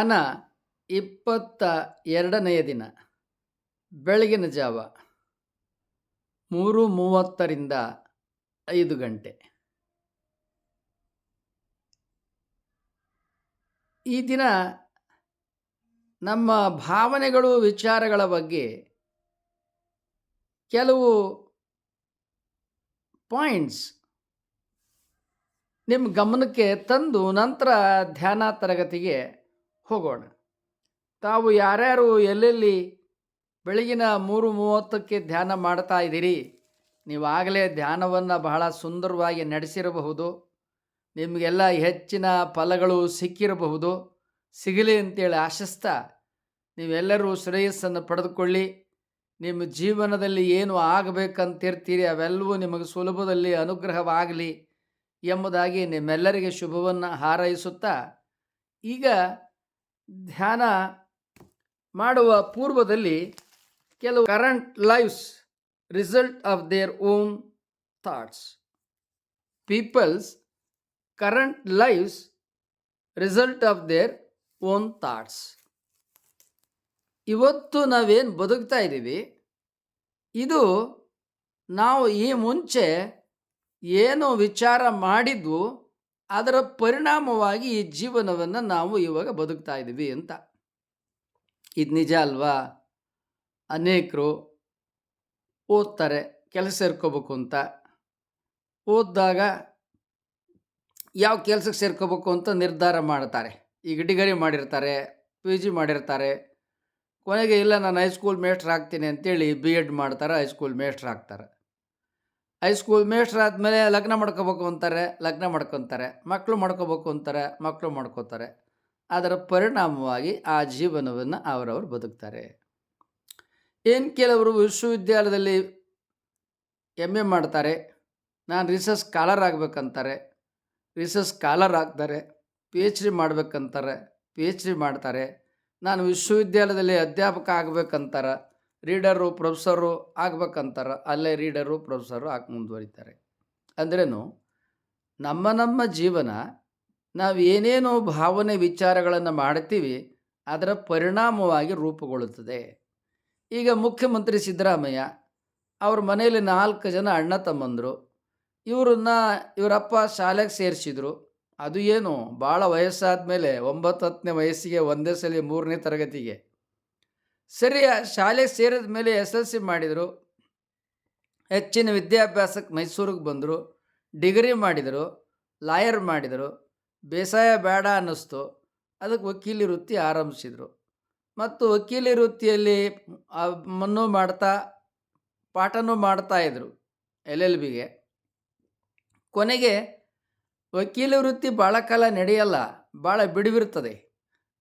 ಧ್ಯಾನ ಇಪ್ಪತ್ತ ಎರಡನೆಯ ದಿನ, ಬೆಳಗಿನ ಜಾವ, ಮೂರು ಮೂವತ್ತರಿಂದ ಐದು ಗಂಟೆ. ಈ ದಿನ ನಮ್ಮ ಭಾವನೆಗಳು, ವಿಚಾರಗಳ ಬಗ್ಗೆ ಕೆಲವು ಪಾಯಿಂಟ್ಸ್ ನಿಮ್ಮ ಗಮನಕ್ಕೆ ತಂದು ನಂತರ ಧ್ಯಾನ ತರಗತಿಗೆ ಹೋಗೋಣ. ತಾವು ಯಾರ್ಯಾರು ಎಲ್ಲೆಲ್ಲಿ ಬೆಳಗಿನ ಮೂರು ಮೂವತ್ತಕ್ಕೆ ಧ್ಯಾನ ಮಾಡ್ತಾ ಇದ್ದೀರಿ? ನೀವು ಆಗಲೇ ಧ್ಯಾನವನ್ನು ಬಹಳ ಸುಂದರವಾಗಿ ನಡೆಸಿರಬಹುದು. ನಿಮಗೆಲ್ಲ ಹೆಚ್ಚಿನ ಫಲಗಳು ಸಿಕ್ಕಿರಬಹುದು. ಸಿಗಲಿ ಅಂತೇಳಿ ಆಶಿಸ್ತಾ. ನೀವೆಲ್ಲರೂ ಶ್ರೇಯಸ್ಸನ್ನು ಪಡೆದುಕೊಳ್ಳಿ. ನಿಮ್ಮ ಜೀವನದಲ್ಲಿ ಏನು ಆಗಬೇಕಂತಿರ್ತೀರಿ ಅವೆಲ್ಲವೂ ನಿಮಗೆ ಸುಲಭದಲ್ಲಿ ಅನುಗ್ರಹವಾಗಲಿ ಎಂಬುದಾಗಿ ನಿಮ್ಮೆಲ್ಲರಿಗೆ ಶುಭವನ್ನು ಹಾರೈಸುತ್ತಾ, ಈಗ ಧ್ಯಾನ ಮಾಡುವ ಪೂರ್ವದಲ್ಲಿ ಕೆಲವು current life's result of their own thoughts people's current life's result of their own thoughts ಇವತ್ತು ನಾವೇನು ಬದುಕ್ತಾ ಇದ್ದೀವಿ? ಇದು ನಾವು ಈ ಮುಂಚೆ ಏನು ವಿಚಾರ ಮಾಡಿದ್ವು? ಅದರ ಪರಿಣಾಮವಾಗಿ ಈ ಜೀವನವನ್ನು ನಾವು ಇವಾಗ ಬದುಕ್ತಾ ಇದ್ದೀವಿ ಅಂತ. ಇದು ನಿಜ ಅಲ್ವಾ? ಅನೇಕರು ಓದ್ತಾರೆ, ಕೆಲಸ ಸೇರ್ಕೋಬೇಕು ಅಂತ. ಓದಿದಾಗ ಯಾವ ಕೆಲಸಕ್ಕೆ ಸೇರ್ಕೋಬೇಕು ಅಂತ ನಿರ್ಧಾರ ಮಾಡ್ತಾರೆ. ಈಗ ಡಿಗ್ರಿ ಮಾಡಿರ್ತಾರೆ ಪಿ ಜಿ ಮಾಡಿರ್ತಾರೆ. ಕೊನೆಗೆ ಇಲ್ಲ, ನಾನು ಹೈಸ್ಕೂಲ್ ಮೇಸ್ಟ್ರ್ ಆಗ್ತೀನಿ ಅಂತೇಳಿ ಬಿ ಎಡ್ ಮಾಡ್ತಾರೆ, ಹೈಸ್ಕೂಲ್ ಮೇಸ್ಟ್ರ್ ಆಗ್ತಾರೆ. ಹೈಸ್ಕೂಲ್ ಮೇಸ್ಟ್ರ್ ಆದಮೇಲೆ ಲಗ್ನ ಮಾಡ್ಕೋಬೇಕು ಅಂತಾರೆ, ಲಗ್ನ ಮಾಡ್ಕೊತಾರೆ ಮಕ್ಕಳು ಮಾಡ್ಕೋಬೇಕು ಅಂತಾರೆ ಮಕ್ಕಳು ಮಾಡ್ಕೋತಾರೆ. ಅದರ ಪರಿಣಾಮವಾಗಿ ಆ ಜೀವನವನ್ನು ಅವರವರು ಬದುಕ್ತಾರೆ. ಏನು ಕೆಲವರು ವಿಶ್ವವಿದ್ಯಾಲಯದಲ್ಲಿ ಎಂ ಎ ಮಾಡ್ತಾರೆ, ನಾನು ರಿಸರ್ಚ್ ಸ್ಕಾಲರ್ ಆಗಬೇಕಂತಾರೆ ರಿಸರ್ಚ್ ಸ್ಕಾಲರ್ ಆಗ್ತಾರೆ ಪಿ ಎಚ್ ಡಿ ಮಾಡಬೇಕಂತಾರೆ ಪಿ ಎಚ್ ಡಿ ಮಾಡ್ತಾರೆ, ನಾನು ವಿಶ್ವವಿದ್ಯಾಲಯದಲ್ಲಿ ಅಧ್ಯಾಪಕ ಆಗಬೇಕಂತಾರೆ ರೀಡರು, ಪ್ರೊಫೆಸರು ಆಗ್ಬೇಕಂತಾರೆ, ಅಲ್ಲೇ ರೀಡರು, ಪ್ರೊಫೆಸರು ಹಾಕಿ ಮುಂದುವರಿತಾರೆ. ಅಂದ್ರೇನು, ನಮ್ಮ ನಮ್ಮ ಜೀವನ ನಾವು ಏನೇನು ಭಾವನೆ ವಿಚಾರಗಳನ್ನು ಮಾಡ್ತೀವಿ, ಅದರ ಪರಿಣಾಮವಾಗಿ ರೂಪುಗೊಳ್ಳುತ್ತದೆ. ಈಗ ಮುಖ್ಯಮಂತ್ರಿ ಸಿದ್ದರಾಮಯ್ಯ, ಅವ್ರ ಮನೆಯಲ್ಲಿ ನಾಲ್ಕು ಜನ ಅಣ್ಣ ತಮ್ಮಂದರು, ಇವರನ್ನ ಇವರಪ್ಪ ಶಾಲೆಗೆ ಸೇರಿಸಿದ್ರು. ಅದು ಏನು ಭಾಳ ವಯಸ್ಸಾದ ಮೇಲೆ ಒಂಬತ್ತು ಹತ್ತನೇ ವಯಸ್ಸಿಗೆ ಒಂದೇ ಸಲ ಮೂರನೇ ತರಗತಿಗೆ. ಸರಿ ಶಾಲೆ ಸೇರಿದ ಮೇಲೆ ಎಸ್ ಎಲ್ ಸಿ ಮಾಡಿದರು. ಹೆಚ್ಚಿನ ವಿದ್ಯಾಭ್ಯಾಸಕ್ಕೆ ಮೈಸೂರಿಗೆ ಬಂದರು. ಡಿಗ್ರಿ ಮಾಡಿದರು, ಲಾಯರ್ ಮಾಡಿದರು. ಬೇಸಾಯ ಬೇಡ ಅನ್ನಿಸ್ತು. ಅದಕ್ಕೆ ವಕೀಲಿ ವೃತ್ತಿ ಆರಂಭಿಸಿದರು. ಮತ್ತು ವಕೀಲಿ ವೃತ್ತಿಯಲ್ಲಿ ಮನ್ನು ಮಾಡ್ತಾ, ಪಾಠನೂ ಮಾಡ್ತಾಯಿದ್ರು ಎಲ್ ಎಲ್ ಬಿಗೆ. ಕೊನೆಗೆ ವಕೀಲ ವೃತ್ತಿ ಭಾಳ ಕಾಲ ನಡೆಯಲ್ಲ ಭಾಳ ಬಿಡುವಿರ್ತದೆ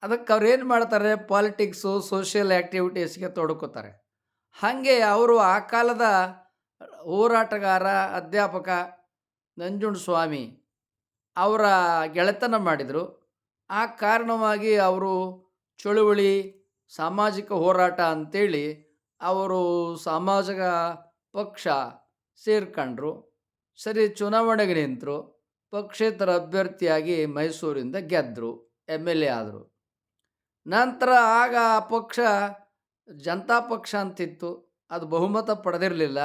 ಅದಕ್ಕೆ ಅವ್ರು ಏನು ಮಾಡ್ತಾರೆ? ಪಾಲಿಟಿಕ್ಸು ಸೋಷಿಯಲ್ ಆ್ಯಕ್ಟಿವಿಟೀಸ್ಗೆ ತೊಡ್ಕೋತಾರೆ. ಹಾಗೆ ಅವರು ಆ ಕಾಲದ ಹೋರಾಟಗಾರ, ಅಧ್ಯಾಪಕ ನಂಜುಂಡ ಸ್ವಾಮಿ ಅವರ ಗೆಳೆತನ ಮಾಡಿದರು. ಆ ಕಾರಣವಾಗಿ ಅವರು ಚಳುವಳಿ, ಸಾಮಾಜಿಕ ಹೋರಾಟ ಅಂಥೇಳಿ ಅವರು ಸಾಮಾಜಿಕ ಪಕ್ಷ ಸೇರ್ಕೊಂಡ್ರು. ಸರಿ, ಚುನಾವಣೆಗೆ ನಿಂತರು. ಪಕ್ಷೇತರ ಅಭ್ಯರ್ಥಿಯಾಗಿ ಮೈಸೂರಿಂದ ಗೆದ್ದರು ಎಂ ಎಲ್ ಎ ಆದರು. ನಂತರ ಆಗ ಆ ಪಕ್ಷ, ಜನತಾ ಪಕ್ಷ ಅಂತಿತ್ತು. ಅದು ಬಹುಮತ ಪಡೆದಿರಲಿಲ್ಲ.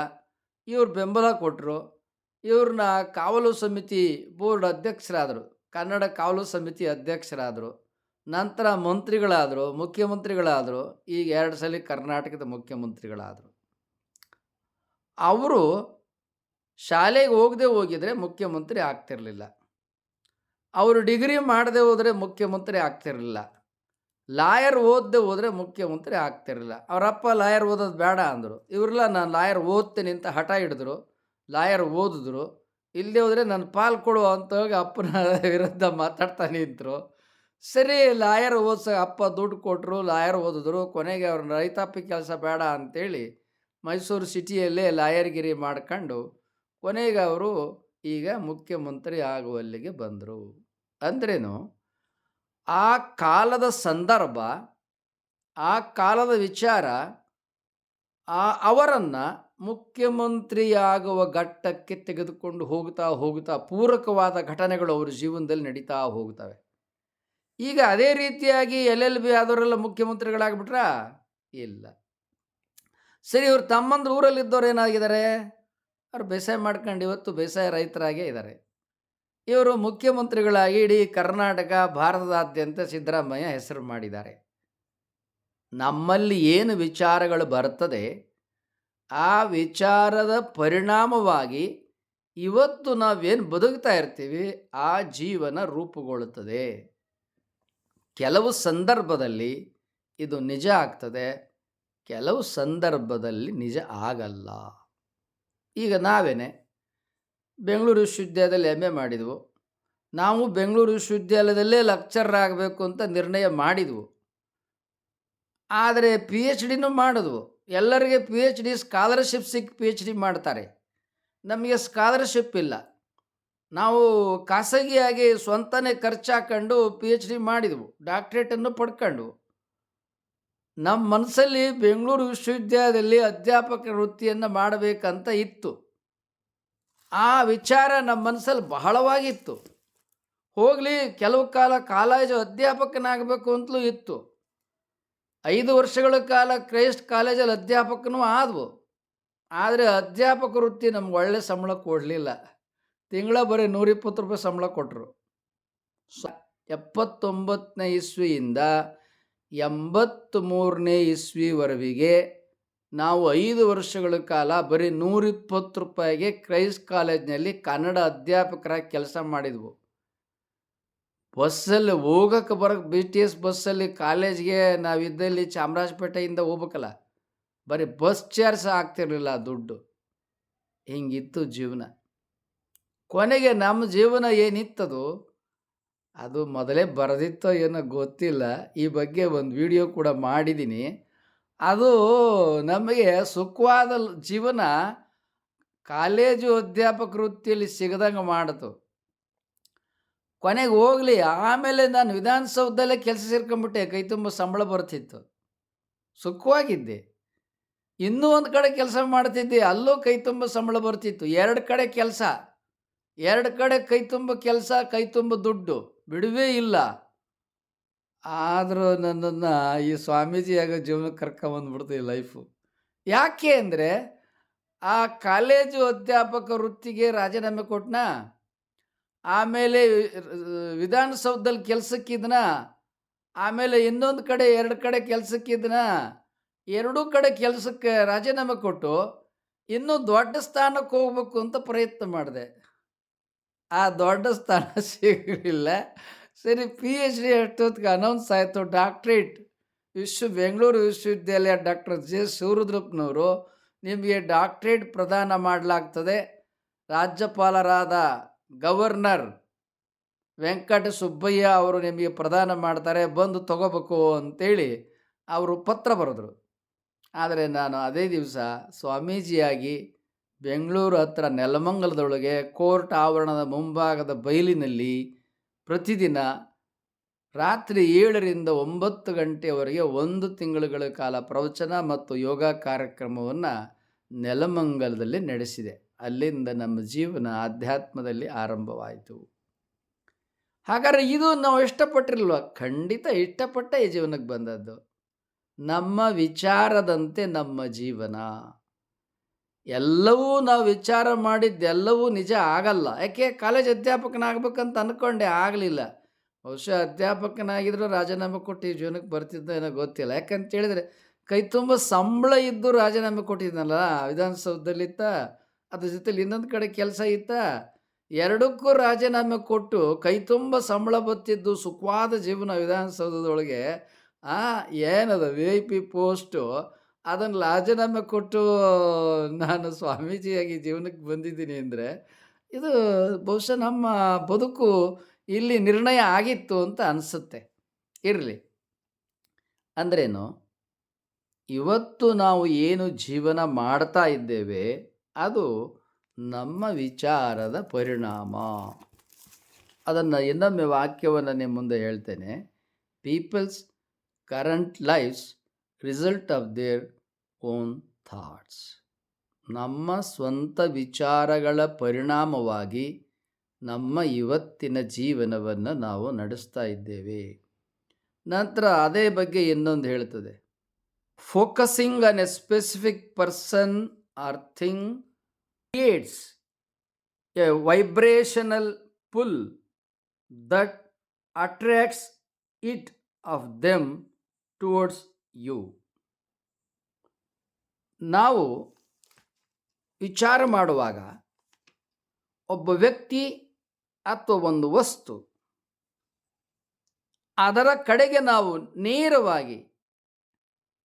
ಇವರು ಬೆಂಬಲ ಕೊಟ್ಟರು ಇವ್ರನ್ನ ಕಾವಲು ಸಮಿತಿ ಬೋರ್ಡ್ ಅಧ್ಯಕ್ಷರಾದರು. ಕನ್ನಡ ಕಾವಲು ಸಮಿತಿ ಅಧ್ಯಕ್ಷರಾದರು. ನಂತರ ಮಂತ್ರಿಗಳಾದರು, ಮುಖ್ಯಮಂತ್ರಿಗಳಾದರು. ಈಗ ಎರಡು ಸಲ ಕರ್ನಾಟಕದ ಮುಖ್ಯಮಂತ್ರಿಗಳಾದರು. ಅವರು ಶಾಲೆಗೆ ಹೋಗದೆ ಹೋಗಿದರೆ ಮುಖ್ಯಮಂತ್ರಿ ಆಗ್ತಿರಲಿಲ್ಲ. ಅವರು ಡಿಗ್ರಿ ಮಾಡದೆ ಹೋದರೆ ಮುಖ್ಯಮಂತ್ರಿ ಆಗ್ತಿರಲಿಲ್ಲ. ಲಾಯರ್ ಓದ್ದೆ ಹೋದರೆ ಮುಖ್ಯಮಂತ್ರಿ ಆಗ್ತಿರಲಿಲ್ಲ. ಅವರಪ್ಪ ಲಾಯರ್ ಓದೋದು ಬೇಡ ಅಂದರು. ಇವರೆಲ್ಲ ನಾನು ಲಾಯರ್ ಓದ್ತೀನಿ ಅಂತ ಹಠ ಹಿಡಿದ್ರು. ಲಾಯರ್ ಓದಿದ್ರು. ಇಲ್ಲದೆ ಹೋದರೆ ನನ್ನ ಪಾಲ್ ಕೊಡು ಅಂತ ಹೋಗಿ ಅಪ್ಪನ ವಿರುದ್ಧ ಮಾತಾಡ್ತಾ ನಿಂತರು. ಸರಿ, ಲಾಯರ್ ಓದಿಸ ಅಪ್ಪ ದುಡ್ಡು ಕೊಟ್ಟರು ಲಾಯರ್ ಓದಿದ್ರು. ಕೊನೆಗೆ ಅವ್ರನ್ನ ರೈತಾಪಿ ಕೆಲಸ ಬೇಡ ಅಂತೇಳಿ ಮೈಸೂರು ಸಿಟಿಯಲ್ಲೇ ಲಾಯರ್ಗಿರಿ ಮಾಡ್ಕೊಂಡು ಕೊನೆಗೆ ಅವರು ಈಗ ಮುಖ್ಯಮಂತ್ರಿ ಆಗುವಲ್ಲಿಗೆ ಬಂದರು. ಅಂದ್ರೇನು? ಆ ಕಾಲದ ಸಂದರ್ಭ, ಆ ಕಾಲದ ವಿಚಾರ, ಆ ಅವರನ್ನು ಮುಖ್ಯಮಂತ್ರಿಯಾಗುವ ಘಟ್ಟಕ್ಕೆ ತೆಗೆದುಕೊಂಡು ಹೋಗ್ತಾ ಹೋಗ್ತಾ ಪೂರಕವಾದ ಘಟನೆಗಳು ಅವ್ರ ಜೀವನದಲ್ಲಿ ನಡೀತಾ ಹೋಗ್ತವೆ ಈಗ ಅದೇ ರೀತಿಯಾಗಿ ಎಲ್ ಎಲ್ ಬಿ ಆದವರೆಲ್ಲ ಮುಖ್ಯಮಂತ್ರಿಗಳಾಗ್ಬಿಟ್ರ? ಇಲ್ಲ. ಸರಿ, ಇವ್ರು ತಮ್ಮಂದ್ರ ಊರಲ್ಲಿದ್ದವ್ರು ಏನಾಗಿದ್ದಾರೆ? ಅವ್ರು ಬೇಸಾಯ ಮಾಡ್ಕೊಂಡು ಇವತ್ತು ಬೇಸಾಯ ರೈತರಾಗೇ ಇದ್ದಾರೆ ಇವರು ಮುಖ್ಯಮಂತ್ರಿಗಳಾಗಿ ಇಡೀ ಕರ್ನಾಟಕ, ಭಾರತದಾದ್ಯಂತ ಸಿದ್ದರಾಮಯ್ಯ ಹೆಸರು ಮಾಡಿದ್ದಾರೆ. ನಮ್ಮಲ್ಲಿ ಏನು ವಿಚಾರಗಳು ಬರ್ತದೆ, ಆ ವಿಚಾರದ ಪರಿಣಾಮವಾಗಿ ಇವತ್ತು ನಾವೇನು ಬದುಕ್ತಾ ಇರ್ತೀವಿ, ಆ ಜೀವನ ರೂಪುಗೊಳ್ಳುತ್ತದೆ. ಕೆಲವು ಸಂದರ್ಭದಲ್ಲಿ ಇದು ನಿಜ ಆಗ್ತದೆ, ಕೆಲವು ಸಂದರ್ಭದಲ್ಲಿ ನಿಜ ಆಗಲ್ಲ. ಈಗ ನಾವೇನೆ ಬೆಂಗಳೂರು ವಿಶ್ವವಿದ್ಯಾಲಯದಲ್ಲಿ ಎಂ ಎ ಮಾಡಿದ್ವು. ನಾವು ಬೆಂಗಳೂರು ವಿಶ್ವವಿದ್ಯಾಲಯದಲ್ಲೇ ಲೆಕ್ಚರ್ ಆಗಬೇಕು ಅಂತ ನಿರ್ಣಯ ಮಾಡಿದ್ವು. ಆದರೆ ಪಿ ಎಚ್ ಡಿನೂ ಮಾಡಿದ್ವು. ಎಲ್ಲರಿಗೆ ಪಿ ಎಚ್ ಡಿ ಸ್ಕಾಲರ್ಶಿಪ್ ಸಿಕ್ಕಿ ಪಿ ಎಚ್ ಡಿ ಮಾಡ್ತಾರೆ. ನಮಗೆ ಸ್ಕಾಲರ್ಶಿಪ್ ಇಲ್ಲ. ನಾವು ಖಾಸಗಿಯಾಗಿ ಸ್ವಂತನೇ ಖರ್ಚು ಹಾಕೊಂಡು ಪಿ ಎಚ್ ಡಿ ಮಾಡಿದ್ವು ಡಾಕ್ಟ್ರೇಟನ್ನು ಪಡ್ಕೊಂಡು ನಮ್ಮ ಮನಸ್ಸಲ್ಲಿ ಬೆಂಗಳೂರು ವಿಶ್ವವಿದ್ಯಾಲಯದಲ್ಲಿ ಅಧ್ಯಾಪಕ ವೃತ್ತಿಯನ್ನು ಮಾಡಬೇಕಂತ ಇತ್ತು. ಆ ವಿಚಾರ ನಮ್ಮ ಮನಸ್ಸಲ್ಲಿ ಬಹಳವಾಗಿತ್ತು. ಹೋಗಲಿ, ಕೆಲವು ಕಾಲ ಕಾಲೇಜು ಅಧ್ಯಾಪಕನಾಗಬೇಕು ಅಂತಲೂ ಇತ್ತು. ಐದು ವರ್ಷಗಳ ಕಾಲ ಕ್ರೈಸ್ಟ್ ಕಾಲೇಜಲ್ಲಿ ಅಧ್ಯಾಪಕನೂ ಆದವು. ಆದರೆ ಅಧ್ಯಾಪಕ ವೃತ್ತಿ ನಮ್ಗೆ ಒಳ್ಳೆ ಸಂಬಳ ಕೊಡಲಿಲ್ಲ. ತಿಂಗಳ ಬರೀ ನೂರಿಪ್ಪತ್ತು ರೂಪಾಯಿ ಸಂಬಳ ಕೊಟ್ಟರು ಸ, ಎಪ್ಪತ್ತೊಂಬತ್ತನೇ ಇಸ್ವಿಯಿಂದ ಎಂಬತ್ತ್ಮೂರನೇ ಇಸ್ವಿವರೆಗೆ ನಾವು ಐದು ವರ್ಷಗಳ ಕಾಲ ಬರೀ ನೂರಿಪ್ಪತ್ತು ರೂಪಾಯಿಗೆ ಕ್ರೈಸ್ ಕಾಲೇಜ್ನಲ್ಲಿ ಕನ್ನಡ ಅಧ್ಯಾಪಕರಾಗಿ ಕೆಲಸ ಮಾಡಿದ್ವು. ಬಸ್ಸಲ್ಲಿ ಹೋಗಕ್ಕೆ ಬರೋಕ್ಕೆ ಬಿ ಟಿ ಎಸ್ ಬಸ್ಸಲ್ಲಿ ಕಾಲೇಜ್ಗೆ ನಾವಿದ್ದಲ್ಲಿ ಚಾಮರಾಜಪೇಟೆಯಿಂದ ಹೋಗ್ಬೇಕಲ್ಲ, ಬರೀ ಬಸ್ ಚಾರ್ಜ್ ಆಗ್ತಿರಲಿಲ್ಲ ದುಡ್ಡು. ಹಿಂಗಿತ್ತು ಜೀವನ. ಕೊನೆಗೆ ನಮ್ಮ ಜೀವನ ಏನಿತ್ತದು, ಅದು ಮೊದಲೇ ಬರೆದಿತ್ತೋ ಏನೋ ಗೊತ್ತಿಲ್ಲ. ಈ ಬಗ್ಗೆ ಒಂದು ವಿಡಿಯೋ ಕೂಡ ಮಾಡಿದ್ದೀನಿ. ಅದು ನಮಗೆ ಸುಖವಾದ ಜೀವನ ಕಾಲೇಜು ಅಧ್ಯಾಪಕ ವೃತ್ತಿಯಲ್ಲಿ ಸಿಗದಂಗೆ ಮಾಡಿತು. ಕೊನೆಗೆ ಹೋಗಲಿ, ಆಮೇಲೆ ನಾನು ವಿಧಾನಸೌಧದಲ್ಲೇ ಕೆಲಸ ಸೇರ್ಕೊಂಬಿಟ್ಟೆ, ಕೈ ತುಂಬ ಸಂಬಳ ಬರ್ತಿತ್ತು. ಸುಖವಾಗಿದ್ದೆ. ಇನ್ನೂ ಒಂದು ಕಡೆ ಕೆಲಸ ಮಾಡ್ತಿದ್ದೆ, ಅಲ್ಲೂ ಕೈ ತುಂಬ ಸಂಬಳ ಬರ್ತಿತ್ತು. ಎರಡು ಕಡೆ ಕೆಲಸ. ಎರಡು ಕಡೆ ಕೈ ತುಂಬ ಕೆಲಸ, ಕೈ ತುಂಬ ದುಡ್ಡು. ಬಿಡುವೇ ಇಲ್ಲ. ಆದರೂ ನನ್ನನ್ನು ಈ ಸ್ವಾಮೀಜಿಯಾಗ ಜೀವನಕ್ಕೆ ಕರ್ಕೊಂಬಂದ್ಬಿಡ್ತು ಈ ಲೈಫು. ಯಾಕೆ ಅಂದರೆ ಆ ಕಾಲೇಜು ಅಧ್ಯಾಪಕ ವೃತ್ತಿಗೆ ರಾಜೀನಾಮೆ ಕೊಟ್ಟನ ಆಮೇಲೆ ವಿಧಾನಸೌಧದಲ್ಲಿ ಕೆಲಸಕ್ಕಿದ್ನ ಆಮೇಲೆ ಇನ್ನೊಂದು ಕಡೆ, ಎರಡು ಕಡೆ ಕೆಲಸಕ್ಕಿದ್ನ ಎರಡೂ ಕಡೆ ಕೆಲಸಕ್ಕೆ ರಾಜೀನಾಮೆ ಕೊಟ್ಟು ಇನ್ನೂ ದೊಡ್ಡ ಸ್ಥಾನಕ್ಕೆ ಹೋಗ್ಬೇಕು ಅಂತ ಪ್ರಯತ್ನ ಮಾಡಿದೆ. ಆ ದೊಡ್ಡ ಸ್ಥಾನ ಸಿಗಲಿಲ್ಲ. ಸರಿ ಪಿ ಎಚ್ ಡಿ ಅಷ್ಟೊತ್ತಿಗೆ ಅನೌನ್ಸ್ ಆಯಿತು. ಡಾಕ್ಟ್ರೇಟ್ ವಿಶ್ವ, ಬೆಂಗಳೂರು ವಿಶ್ವವಿದ್ಯಾಲಯ ಡಾಕ್ಟರ್ ಜೆ ಶಿವರುದ್ರಪ್ಪನವರು ನಿಮಗೆ ಡಾಕ್ಟ್ರೇಟ್ ಪ್ರದಾನ ಮಾಡಲಾಗ್ತದೆ. ರಾಜ್ಯಪಾಲರಾದ ಗವರ್ನರ್ ವೆಂಕಟ ಸುಬ್ಬಯ್ಯ ಅವರು ನಿಮಗೆ ಪ್ರದಾನ ಮಾಡ್ತಾರೆ. ಬಂದು ತಗೋಬೇಕು ಅಂತೇಳಿ ಅವರು ಪತ್ರ ಬರೆದ್ರು. ಆದರೆ ನಾನು ಅದೇ ದಿವಸ ಸ್ವಾಮೀಜಿಯಾಗಿ ಬೆಂಗಳೂರು ಹತ್ರ ನೆಲಮಂಗಲದೊಳಗೆ ಕೋರ್ಟ್ ಆವರಣದ ಮುಂಭಾಗದ ಬಯಲಿನಲ್ಲಿ ಪ್ರತಿದಿನ ರಾತ್ರಿ ಏಳರಿಂದ ಒಂಬತ್ತು ಗಂಟೆಯವರೆಗೆ ಒಂದು ತಿಂಗಳುಗಳ ಕಾಲ ಪ್ರವಚನ ಮತ್ತು ಯೋಗ ಕಾರ್ಯಕ್ರಮವನ್ನು ನೆಲಮಂಗಲದಲ್ಲಿ ನಡೆಸಿದೆ. ಅಲ್ಲಿಂದ ನಮ್ಮ ಜೀವನ ಆಧ್ಯಾತ್ಮದಲ್ಲಿ ಆರಂಭವಾಯಿತು. ಹಾಗಾದರೆ ಇದು ನಾವು ಇಷ್ಟಪಟ್ಟಿರಲ್ವ? ಖಂಡಿತ ಇಷ್ಟಪಟ್ಟ ಈ ಜೀವನಕ್ಕೆ ಬಂದದ್ದು. ನಮ್ಮ ವಿಚಾರದಂತೆ ನಮ್ಮ ಜೀವನ. ಎಲ್ಲವೂ ನಾವು ವಿಚಾರ ಮಾಡಿದ್ದೆಲ್ಲವೂ ನಿಜ ಆಗಲ್ಲ. ಯಾಕೆ? ಕಾಲೇಜ್ ಅಧ್ಯಾಪಕನಾಗಬೇಕಂತ ಅಂದ್ಕೊಂಡೆ ಆಗಲಿಲ್ಲ. ಬಹುಶಃ ಅಧ್ಯಾಪಕನಾಗಿದ್ದರೂ ರಾಜೀನಾಮೆ ಕೊಟ್ಟು ಈ ಜೀವನಕ್ಕೆ ಬರ್ತಿದ್ದ ಏನೋ ಗೊತ್ತಿಲ್ಲ. ಯಾಕಂತ ಹೇಳಿದರೆ, ಕೈ ತುಂಬ ಸಂಬಳ ಇದ್ದು ರಾಜೀನಾಮೆ ಕೊಟ್ಟಿದ್ನಲ್ಲ, ವಿಧಾನಸೌಧದಲ್ಲಿತ್ತ, ಅದ್ರ ಜೊತೆಲಿ ಇನ್ನೊಂದು ಕಡೆ ಕೆಲಸ ಇತ್ತ, ಎರಡಕ್ಕೂ ರಾಜೀನಾಮೆ ಕೊಟ್ಟು ಕೈ ತುಂಬ ಸಂಬಳ ಬತ್ತಿದ್ದು ಸುಖವಾದ ಜೀವನ ವಿಧಾನಸೌಧದೊಳಗೆ ಏನದ ವಿ ಐ ಪಿ ಪೋಸ್ಟು ಅದನ್ನು ರಾಜೀನಾಮೆ ಕೊಟ್ಟು ನಾನು ಸ್ವಾಮೀಜಿಯಾಗಿ ಜೀವನಕ್ಕೆ ಬಂದಿದ್ದೀನಿ ಅಂದರೆ ಇದು ಬಹುಶಃ ನಮ್ಮ ಬದುಕು ಇಲ್ಲಿ ನಿರ್ಣಯ ಆಗಿತ್ತು ಅಂತ ಅನಿಸುತ್ತೆ. ಇರಲಿ. ಅಂದ್ರೇನು? ಇವತ್ತು ನಾವು ಏನು ಜೀವನ ಮಾಡ್ತಾ ಇದ್ದೇವೆ, ಅದು ನಮ್ಮ ವಿಚಾರದ ಪರಿಣಾಮ. ಅದನ್ನು ಇನ್ನೊಮ್ಮೆ ವಾಕ್ಯವನ್ನು ನಿಮ್ಮ ಮುಂದೆ ಹೇಳ್ತೇನೆ. People's, current life's, result of their own thoughts ನಮ್ಮ ಸ್ವಂತ ವಿಚಾರಗಳ ಪರಿಣಾಮವಾಗಿ ನಮ್ಮ ಇವತ್ತಿನ ಜೀವನವನ್ನು ನಾವು ನಡೆಸ್ತಾ ಇದ್ದೇವೆ. ನಂತರ ಅದೇ ಬಗ್ಗೆ ಇನ್ನೊಂದು ಹೇಳ್ತದೆ. Focusing on a specific person or thing creates a vibrational pull that attracts it of them towards you ನಾವು ವಿಚಾರ ಮಾಡುವಾಗ ಒಬ್ಬ ವ್ಯಕ್ತಿ ಅಥವಾ ಒಂದು ವಸ್ತು ಅದರ ಕಡೆಗೆ ನಾವು ನೇರವಾಗಿ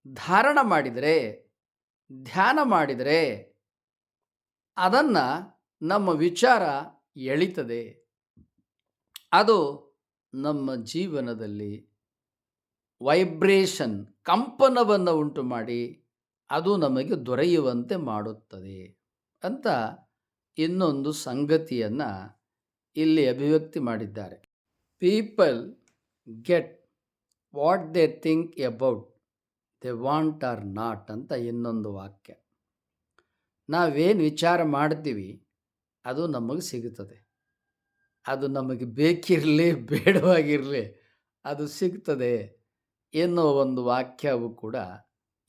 ಧಾರಣ ಮಾಡಿದರೆ, ಧ್ಯಾನ ಮಾಡಿದರೆ ಅದನ್ನು ನಮ್ಮ ವಿಚಾರ ಎಳಿತದೆ. ಅದು ನಮ್ಮ ಜೀವನದಲ್ಲಿ ವೈಬ್ರೇಷನ್ ಕಂಪನವನ್ನು ಉಂಟು ಮಾಡಿ ಅದು ನಮಗೆ ದೊರೆಯುವಂತೆ ಮಾಡುತ್ತದೆ ಅಂತ ಇನ್ನೊಂದು ಸಂಗತಿಯನ್ನು ಇಲ್ಲಿ ಅಭಿವ್ಯಕ್ತಿ ಮಾಡಿದ್ದಾರೆ. People get what they think about they want or not ಅಂತ ಇನ್ನೊಂದು ವಾಕ್ಯ. ನಾವೇನು ವಿಚಾರ ಮಾಡ್ತೀವಿ, ಅದು ನಮಗೆ ಸಿಗುತ್ತದೆ ಅದು ನಮಗೆ ಬೇಕಿರಲಿ, ಬೇಡವಾಗಿರಲಿ, ಅದು ಸಿಗ್ತದೆ ಎನ್ನುವ ಒಂದು ವಾಕ್ಯವು ಕೂಡ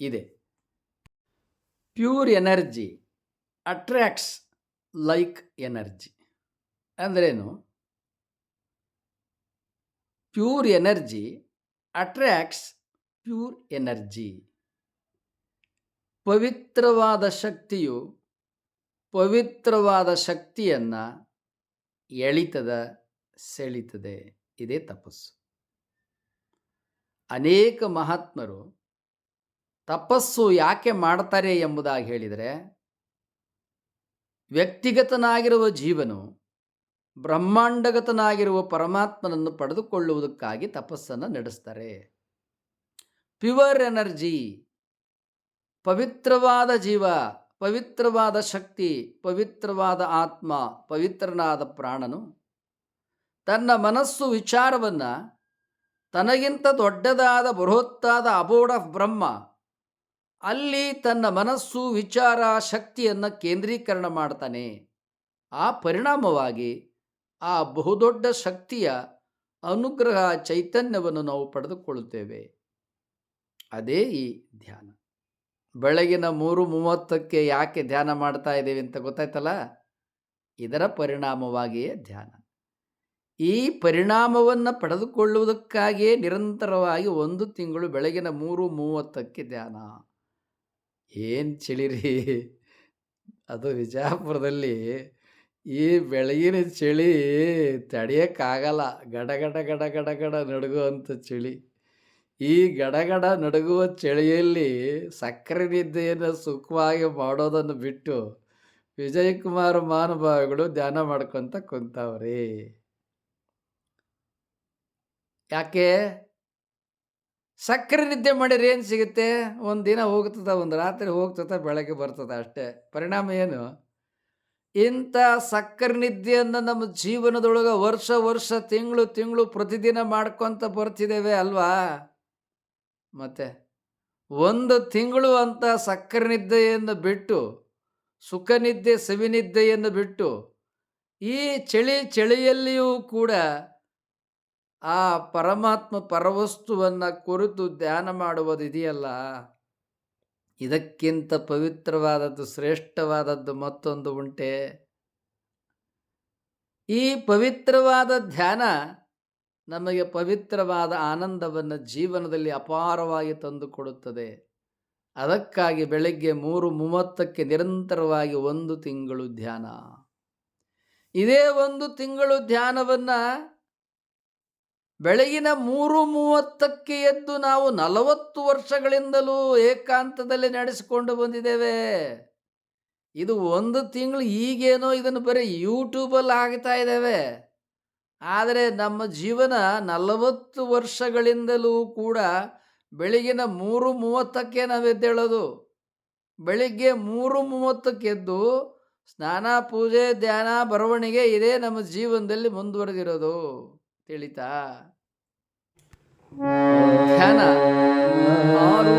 ಇದೆ. Pure energy attracts like energy. ಅಂದ್ರೇನು? Pure energy attracts pure energy. ಪವಿತ್ರವಾದ ಶಕ್ತಿಯು ಪವಿತ್ರವಾದ ಶಕ್ತಿಯನ್ನು ಎಳಿತದ, ಸೆಳಿತದೆ. ಇದೇ ತಪಸ್ಸು. ಅನೇಕ ಮಹಾತ್ಮರು ತಪಸ್ಸು ಯಾಕೆ ಮಾಡ್ತಾರೆ ಎಂಬುದಾಗಿ ಹೇಳಿದರೆ, ವ್ಯಕ್ತಿಗತನಾಗಿರುವ ಜೀವನು ಬ್ರಹ್ಮಾಂಡಗತನಾಗಿರುವ ಪರಮಾತ್ಮನನ್ನು ಪಡೆದುಕೊಳ್ಳುವುದಕ್ಕಾಗಿ ತಪಸ್ಸನ್ನು ನಡೆಸ್ತಾರೆ. ಪ್ಯೂರ್ ಎನರ್ಜಿ, ಪವಿತ್ರವಾದ ಜೀವ, ಪವಿತ್ರವಾದ ಶಕ್ತಿ, ಪವಿತ್ರವಾದ ಆತ್ಮ, ಪವಿತ್ರನಾದ ಪ್ರಾಣನು ತನ್ನ ಮನಸ್ಸು ವಿಚಾರವನ್ನು ತನಗಿಂತ ದೊಡ್ಡದಾದ ಬೃಹತ್ತಾದ ಅಬೋರ್ಡ್ ಆಫ್ ಬ್ರಹ್ಮ ಅಲ್ಲಿ ತನ್ನ ಮನಸ್ಸು, ವಿಚಾರ, ಶಕ್ತಿಯನ್ನು ಕೇಂದ್ರೀಕರಣ ಮಾಡ್ತಾನೆ. ಆ ಪರಿಣಾಮವಾಗಿ ಆ ಬಹುದೊಡ್ಡ ಶಕ್ತಿಯ ಅನುಗ್ರಹ ಚೈತನ್ಯವನ್ನು ನಾವು ಪಡೆದುಕೊಳ್ಳುತ್ತೇವೆ ಅದೇ ಈ ಧ್ಯಾನ. ಬೆಳಗಿನ ಮೂರು ಮೂವತ್ತಕ್ಕೆ ಯಾಕೆ ಧ್ಯಾನ ಮಾಡ್ತಾ ಇದ್ದೇವೆ ಅಂತ ಗೊತ್ತಾಯ್ತಲ್ಲ? ಇದರ ಪರಿಣಾಮವಾಗಿಯೇ ಧ್ಯಾನ. ಈ ಪರಿಣಾಮವನ್ನು ಪಡೆದುಕೊಳ್ಳುವುದಕ್ಕಾಗಿಯೇ ನಿರಂತರವಾಗಿ ಒಂದು ತಿಂಗಳು ಬೆಳಗಿನ ಮೂರು ಮೂವತ್ತಕ್ಕೆ ಧ್ಯಾನ. ಏನು ಚಳಿರಿ ಅದು ವಿಜಯಪುರದಲ್ಲಿ ಈ ಬೆಳಗಿನ ಚಳಿ ತಡೆಯೋಕ್ಕಾಗಲ್ಲ ಗಡಗಡ ಗಡಗಡ ಗಡ ನಡುಗುವಂಥ ಚಳಿ. ಈ ಗಡಗಡ ನಡುಗುವ ಚಳಿಯಲ್ಲಿ ಸಕ್ಕರೆ ನಿದ್ದೆಯನ್ನು ಸುಖವಾಗಿ ಮಾಡೋದನ್ನು ಬಿಟ್ಟು ವಿಜಯಕುಮಾರ್ ಮಹಾನುಭಾವಿಗಳು ಧ್ಯಾನ ಮಾಡ್ಕೊತ ಕುಂತಾವ್ರಿ. ಯಾಕೆ? ಸಕ್ಕರೆ ನಿದ್ದೆ ಮಾಡಿದ್ರೆ ಏನು ಸಿಗುತ್ತೆ? ಒಂದು ದಿನ ಹೋಗ್ತದ, ಒಂದು ರಾತ್ರಿ ಹೋಗ್ತದ, ಬೆಳಗ್ಗೆ ಬರ್ತದೆ ಅಷ್ಟೇ. ಪರಿಣಾಮ ಏನು? ಇಂಥ ಸಕ್ಕರೆ ನಿದ್ದೆಯನ್ನು ನಮ್ಮ ಜೀವನದೊಳಗೆ ವರ್ಷ ವರ್ಷ, ತಿಂಗಳು ತಿಂಗಳು ಪ್ರತಿದಿನ ಮಾಡ್ಕೊತ ಬರ್ತಿದ್ದೇವೆ ಅಲ್ವಾ? ಮತ್ತೆ ಒಂದು ತಿಂಗಳು ಅಂತ ಸಕ್ಕರೆ ನಿದ್ದೆಯನ್ನು ಬಿಟ್ಟು, ಸುಖ ನಿದ್ದೆ ಸವಿನಿದ್ದೆಯನ್ನು ಬಿಟ್ಟು, ಈ ಚಳಿ ಚಳಿಯಲ್ಲಿಯೂ ಕೂಡ ಆ ಪರಮಾತ್ಮ ಪರವಸ್ತುವನ್ನು ಕುರಿತು ಧ್ಯಾನ ಮಾಡುವುದು ಇದೆಯಲ್ಲ? ಇದಕ್ಕಿಂತ ಪವಿತ್ರವಾದದ್ದು ಶ್ರೇಷ್ಠವಾದದ್ದು ಮತ್ತೊಂದು ಉಂಟೆ. ಈ ಪವಿತ್ರವಾದ ಧ್ಯಾನ ನಮಗೆ ಪವಿತ್ರವಾದ ಆನಂದವನ್ನು ಜೀವನದಲ್ಲಿ ಅಪಾರವಾಗಿ ತಂದುಕೊಡುತ್ತದೆ. ಅದಕ್ಕಾಗಿ ಬೆಳಗ್ಗೆ ಮೂರು ಮೂವತ್ತಕ್ಕೆ ನಿರಂತರವಾಗಿ ಒಂದು ತಿಂಗಳು ಧ್ಯಾನ. ಇದೇ ಒಂದು ತಿಂಗಳು ಧ್ಯಾನವನ್ನು ಬೆಳಗಿನ ಮೂರು ಮೂವತ್ತಕ್ಕೆ ಎದ್ದು ನಾವು ನಲವತ್ತು ವರ್ಷಗಳಿಂದಲೂ ಏಕಾಂತದಲ್ಲಿ ನಡೆಸಿಕೊಂಡು ಬಂದಿದ್ದೇವೆ. ಇದು ಒಂದು ತಿಂಗಳು ಈಗೇನೋ ಇದನ್ನು ಬರೀ ಯೂಟ್ಯೂಬಲ್ಲಿ ಆಗ್ತಾ ಇದ್ದೇವೆ. ಆದರೆ ನಮ್ಮ ಜೀವನ ನಲವತ್ತು ವರ್ಷಗಳಿಂದಲೂ ಕೂಡ ಬೆಳಗಿನ ಮೂರು ಮೂವತ್ತಕ್ಕೆ ನಾವು ಎದ್ದೇಳೋದು. ಬೆಳಿಗ್ಗೆ ಮೂರು ಮೂವತ್ತಕ್ಕೆ ಎದ್ದು ಸ್ನಾನ, ಪೂಜೆ, ಧ್ಯಾನ, ಬರವಣಿಗೆ ಇದೇ ನಮ್ಮ ಜೀವನದಲ್ಲಿ ಮುಂದುವರೆದಿರೋದು. ತಿಳಿತಾ ಧ್ಯಾನ ಆರು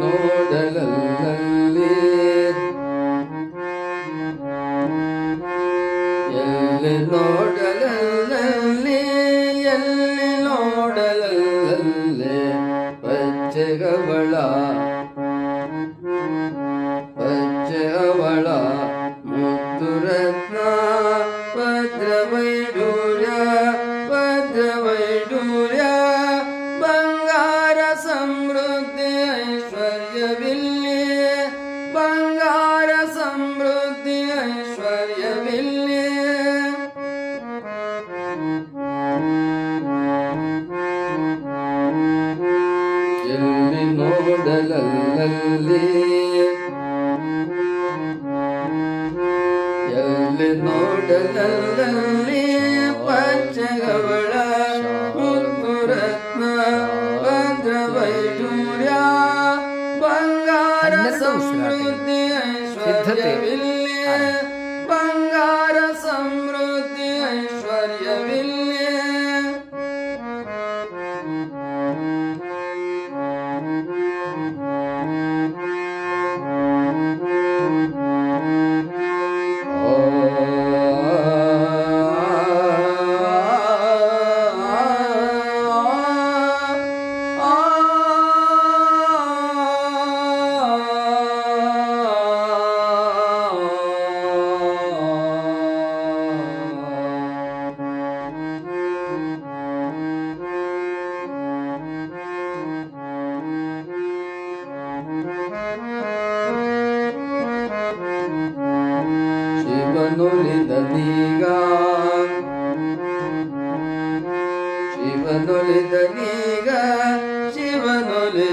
ನೋಡಲಲ್ಲಿ ನೋಡಲಲ್ಲಲ್ಲಿ ಎಲ್ಲಿ ನೋಡಲಲ್ಲಲ್ಲಿ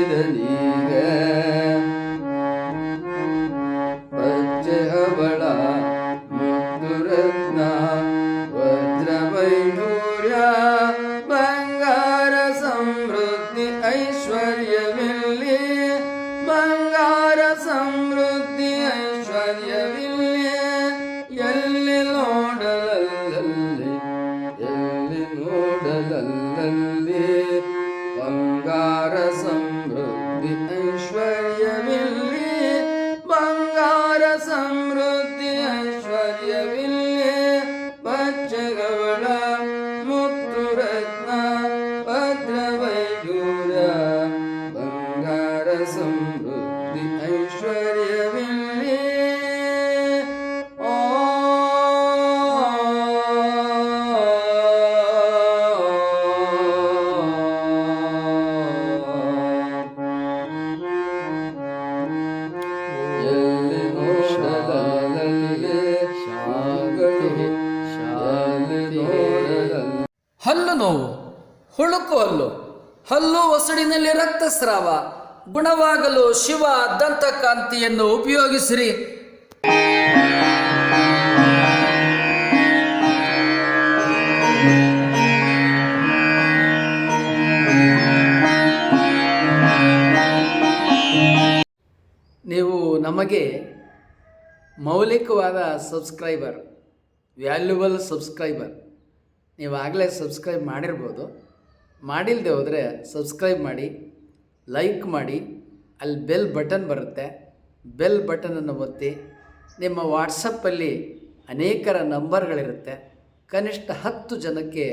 等你。ರಕ್ತಸ್ರಾವ ಗುಣವಾಗಲು ಶಿವ ದಂತಕಾಂತಿಯನ್ನು ಉಪಯೋಗಿಸಿರಿ. ನೀವು ನಮಗೆ ಮೌಲಿಕವಾದ ಸಬ್ಸ್ಕ್ರೈಬರ್, ವ್ಯಾಲ್ಯೂಬಲ್ ಸಬ್ಸ್ಕ್ರೈಬರ್ ನೀವು ಆಗಲೇ ಸಬ್ಸ್ಕ್ರೈಬ್ ಮಾಡಿರ್ಬೋದು. ಮಾಡಿಲ್ಲದೆ ಹೋದರೆ ಸಬ್ಸ್ಕ್ರೈಬ್ ಮಾಡಿ. ಲೈಕ್ ಮಾಡಿ, ಅಲ್ಲಿ ಬೆಲ್ ಬಟನ್ ಬರುತ್ತೆ. ಬೆಲ್ ಬಟನನ್ನು ಒತ್ತಿ, ನಿಮ್ಮ ವಾಟ್ಸಪ್ಪಲ್ಲಿ ಅನೇಕರ ನಂಬರ್ಗಳಿರುತ್ತೆ. ಕನಿಷ್ಠ ಹತ್ತು ಜನಕ್ಕೆ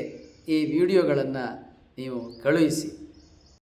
ಈ ವಿಡಿಯೋಗಳನ್ನು ನೀವು ಕಳುಹಿಸಿ.